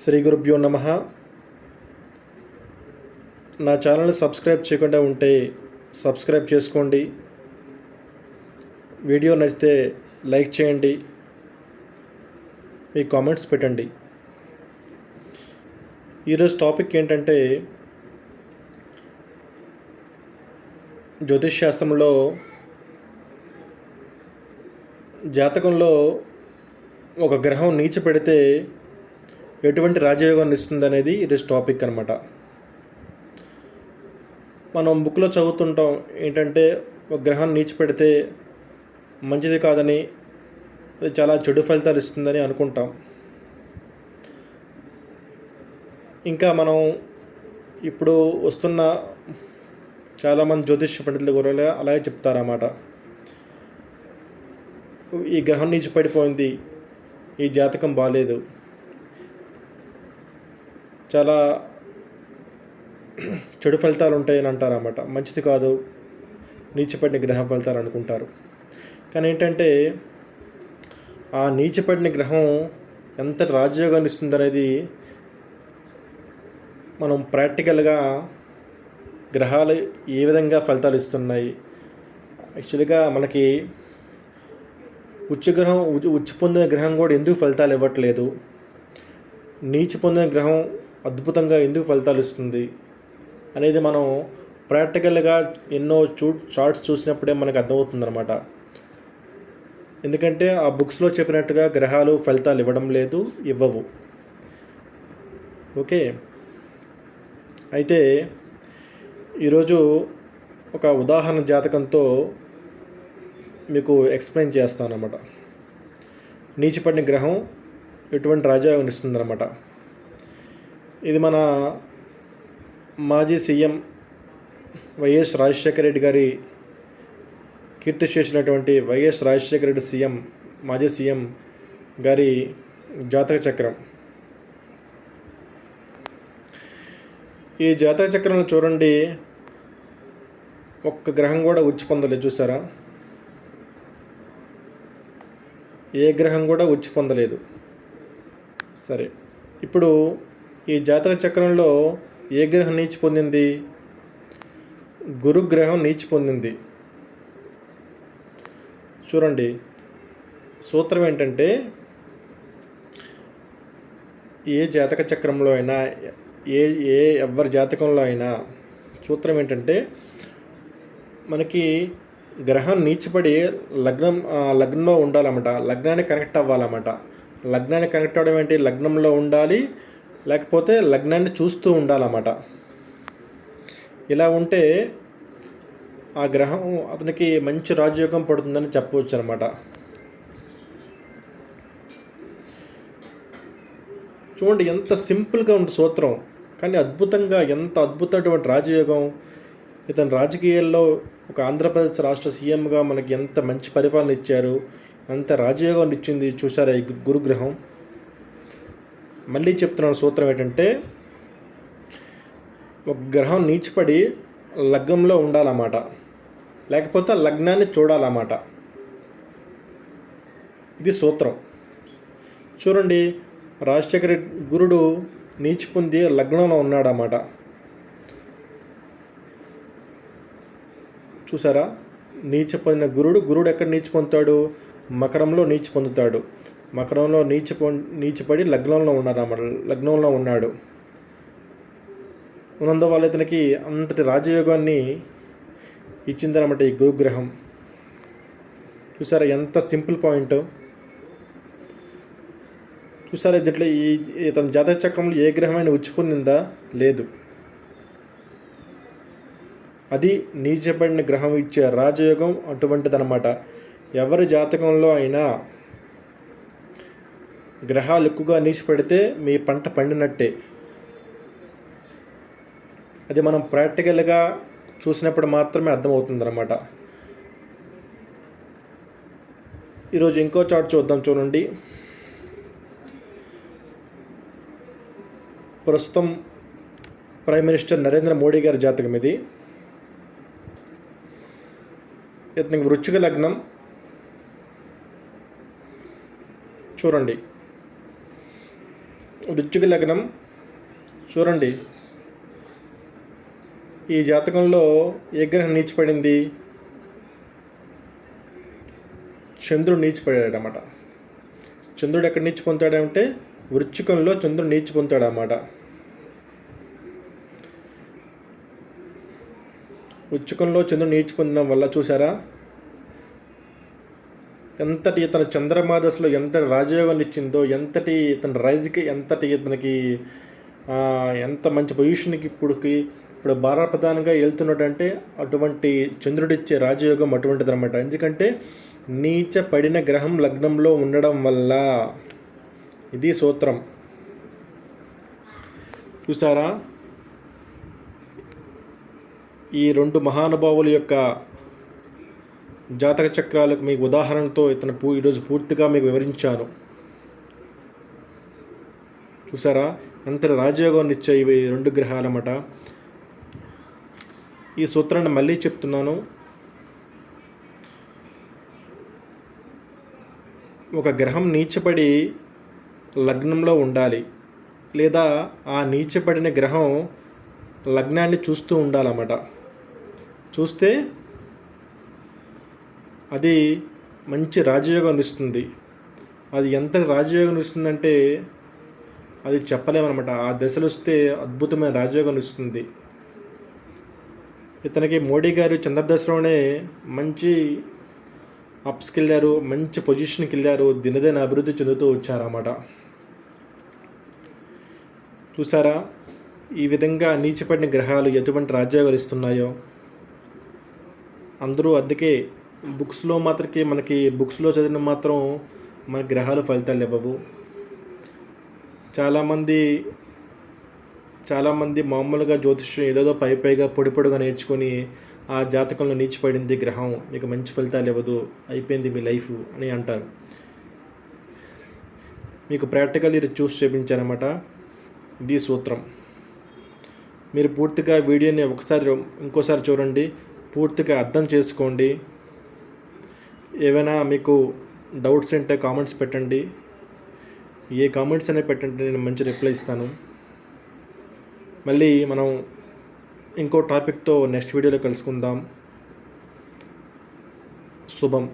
శ్రీ గురుభ్యో నమ. నా ఛానల్ని సబ్స్క్రైబ్ చేయకుండా ఉంటే సబ్స్క్రైబ్ చేసుకోండి. వీడియో నచ్చితే లైక్ చేయండి. మీ కామెంట్స్ పెట్టండి. ఈరోజు టాపిక్ ఏంటంటే జ్యోతిష్ శాస్త్రంలో జాతకంలో ఒక గ్రహం నీచ పెడితే ఎటువంటి రాజయోగాన్ని ఇస్తుంది అనేది ఈరోజు టాపిక్ అనమాట మనం బుక్లో చదువుతుంటాం ఏంటంటే ఒక గ్రహం నీచి పెడితే మంచిది కాదని అది చాలా చెడు ఫలితాలు ఇస్తుందని అనుకుంటాం. ఇంకా మనం ఇప్పుడు వస్తున్న చాలామంది జ్యోతిష్య పండితులు కూడా అలాగే చెప్తారన్నమాట. ఈ గ్రహం నీచి పడిపోయింది ఈ జాతకం బాగాలేదు చాలా చెడు ఫలితాలు ఉంటాయని అంటారన్నమాట. మంచిది కాదు నీచిపడిన గ్రహం ఫలితాలు అనుకుంటారు. కానీ ఏంటంటే ఆ నీచిపడిన గ్రహం ఎంత రాజయోగాన్ని ఇస్తుందనేది మనం ప్రాక్టికల్గా గ్రహాలు ఏ విధంగా ఫలితాలు ఇస్తున్నాయి. యాక్చువల్గా మనకి ఉచ్చ గ్రహం ఉచ్చి పొందిన గ్రహం కూడా ఎందుకు ఫలితాలు ఇవ్వట్లేదు? నీచి పొందిన గ్రహం అద్భుతంగా ఎందుకు ఫలితాలు ఇస్తుంది అనేది మనం ప్రాక్టికల్గా ఎన్నో చూ చార్ట్స్ చూసినప్పుడే మనకు అర్థమవుతుంది అనమాట ఎందుకంటే ఆ బుక్స్లో చెప్పినట్టుగా గ్రహాలు ఫలితాలు ఇవ్వడం లేదు ఇవ్వవు. ఓకే? అయితే ఈరోజు ఒక ఉదాహరణ జాతకంతో మీకు ఎక్స్ప్లెయిన్ చేస్తానమాట నీచిపడిన గ్రహం ఎటువంటి రాజయోగం ఇస్తుందన్నమాట. ఇది మన మాజీ సీఎం వైఎస్ రాజశేఖర రెడ్డి గారి కీర్తి చేసినటువంటి వైఎస్ రాజశేఖర రెడ్డి సీఎం మాజీ సీఎం గారి జాతక చక్రం. ఈ జాతక చక్రంలో చూడండి. ఒక్క గ్రహం కూడా ఉచ్చి పొందలేదు చూసారా? ఏ గ్రహం కూడా ఉచ్చి పొందలేదు. సరే ఇప్పుడు ఈ జాతక చక్రంలో ఏ గ్రహం నీచి పొందింది? గురుగ్రహం నీచి పొందింది. చూడండి సూత్రం ఏంటంటే ఏ జాతక చక్రంలో అయినా ఏ ఏ ఎవరి జాతకంలో అయినా సూత్రం ఏంటంటే మనకి గ్రహం నీచిపడి లగ్నం లగ్నంలో ఉండాలన్నమాట. లగ్నానికి కనెక్ట్ అవ్వాలన్నమాట. లగ్నానికి కనెక్ట్ అవ్వడం ఏంటి? లగ్నంలో ఉండాలి లేకపోతే లగ్నాన్ని చూస్తూ ఉండాలన్నమాట. ఇలా ఉంటే ఆ గ్రహం అతనికి మంచి రాజయోగం పడుతుందని చెప్పవచ్చు అనమాట చూడండి ఎంత సింపుల్గా ఉంటుంది సూత్రం. కానీ అద్భుతంగా ఎంత అద్భుతమైనటువంటి రాజయోగం. ఇతను రాజకీయాల్లో ఒక ఆంధ్రప్రదేశ్ రాష్ట్ర సీఎంగా మనకి ఎంత మంచి పరిపాలన ఇచ్చారు ఎంత రాజయోగం ఇచ్చింది చూసారా ఈ గురుగ్రహం? మళ్ళీ చెప్తున్నాను సూత్రం ఏంటంటే ఒక గ్రహం నీచిపడి లగ్నంలో ఉండాలన్నమాట. లేకపోతే లగ్నాన్ని చూడాలన్నమాట. ఇది సూత్రం. చూడండి రాజశేఖర గురుడు నీచి పొంది లగ్నంలో ఉన్నాడన్నమాట. చూసారా? నీచి పొందిన గురుడు గురుడు ఎక్కడ నీచి పొందుతాడు? మకరంలో నీచి పొందుతాడు. మకరంలో నీచి నీచిపడి లగ్నంలో ఉన్నారన్నమాట. లగ్నంలో ఉన్నాడు. ఉన్నందువల్ల ఇతనికి అంతటి రాజయోగాన్ని ఇచ్చిందనమాట ఈ గురుగ్రహం చూసారా ఎంత సింపుల్ పాయింట్. చూసారా దీంట్లో ఈ ఇతని జాతక చక్రంలో ఏ గ్రహమైన ఉచ్చుకుందిందా? లేదు. అది నీచబడిన గ్రహం ఇచ్చే రాజయోగం అటువంటిదన్నమాట. ఎవరి జాతకంలో అయినా గ్రహాలు ఎక్కువగా నీచిపెడితే మీ పంట పండినట్టే. అది మనం ప్రాక్టికల్గా చూసినప్పుడు మాత్రమే అర్థమవుతుంది అనమాట ఈరోజు ఇంకో చార్ట్ చూద్దాం చూడండి. ప్రస్తుతం ప్రైమ్ మినిస్టర్ నరేంద్ర మోడీ గారి జాతకం ఇది. ఇతనికి వృచ్చిక లగ్నం. చూడండి. వృశ్చిక లగ్నం. చూడండి. ఈ జాతకంలో ఏ గ్రహం నీచిపడింది? చంద్రుడు నీచిపడాడనమాట చంద్రుడు ఎక్కడ నీచి పొందుతాడంటే వృచ్చికంలో చంద్రుడు నీచి పొందుతాడు వృచ్చికంలో చంద్రుడు నీచి పొందడం వల్ల చూసారా ఎంతటి ఇతను చంద్రమాదశలో ఎంత రాజయోగం ఇచ్చిందో ఎంతటి ఇతని రైజ్కి ఎంతటి ఇతనికి ఎంత మంచి పొజిషన్కి ఇప్పుడుకి ఇప్పుడు భారత ప్రధానంగా వెళ్తున్నాడంటే అటువంటి చంద్రుడిచ్చే రాజయోగం అటువంటిది అనమాట ఎందుకంటే నీచ పడిన గ్రహం లగ్నంలో ఉండడం వల్ల. ఇది సూత్రం. చూసారా? ఈ రెండు మహానుభావుల యొక్క జాతక చక్రాలకు మీకు ఉదాహరణతో ఇతను పూ ఈరోజు పూర్తిగా మీకు వివరించాను. చూసారా? అంతటి రాజయోగాన్ని ఇచ్చే ఇవి రెండు గ్రహాలన్నమాట. ఈ సూత్రాన్ని మళ్ళీ చెప్తున్నాను. ఒక గ్రహం నీచపడి లగ్నంలో ఉండాలి. లేదా ఆ నీచపడిన గ్రహం లగ్నాన్ని చూస్తూ ఉండాలన్నమాట. చూస్తే అది మంచి రాజయోగం ఇస్తుంది అది ఎంత రాజయోగం ఇస్తుందంటే అది చెప్పలేమన్నమాట. ఆ దశలు వస్తే అద్భుతమైన రాజయోగం ఇస్తుంది ఇతనికి మోడీ గారు చంద్రదశలోనే మంచి అప్స్కి వెళ్ళారు మంచి పొజిషన్కి వెళ్ళారు. దినదిన అభివృద్ధి చెందుతూ వచ్చారన్నమాట. చూసారా? ఈ విధంగా నీచిపడిన గ్రహాలు ఎటువంటి రాజ్యాలు ఇస్తున్నాయో? అందరూ అందుకే బుక్స్లో మాత్రకి మనకి బుక్స్లో చదివిన మాత్రం మన గ్రహాలు ఫలితాలు ఇవ్వవు. చాలామంది చాలామంది మామూలుగా జ్యోతిష్యం ఏదేదో పై పైగా పొడి పొడిగా నేర్చుకొని ఆ జాతకంలో నీచిపడింది గ్రహం మీకు మంచి ఫలితాలు ఇవ్వదు అయిపోయింది మీ లైఫ్ అని అంటారు. మీకు ప్రాక్టికల్ ఇది చూసి చూపించానమాట ఇది సూత్రం. మీరు పూర్తిగా వీడియోని ఒకసారి ఇంకోసారి చూడండి. పూర్తిగా అర్థం చేసుకోండి. ఏవైనా మీకు డౌట్స్ ఉంటే కామెంట్స్ పెట్టండి. ఏ కామెంట్స్ అనేవి పెట్టండి నేను మంచి రిప్లై ఇస్తాను. మళ్ళీ మనం ఇంకో టాపిక్తో నెక్స్ట్ వీడియోలో కలుసుకుందాం. శుభం.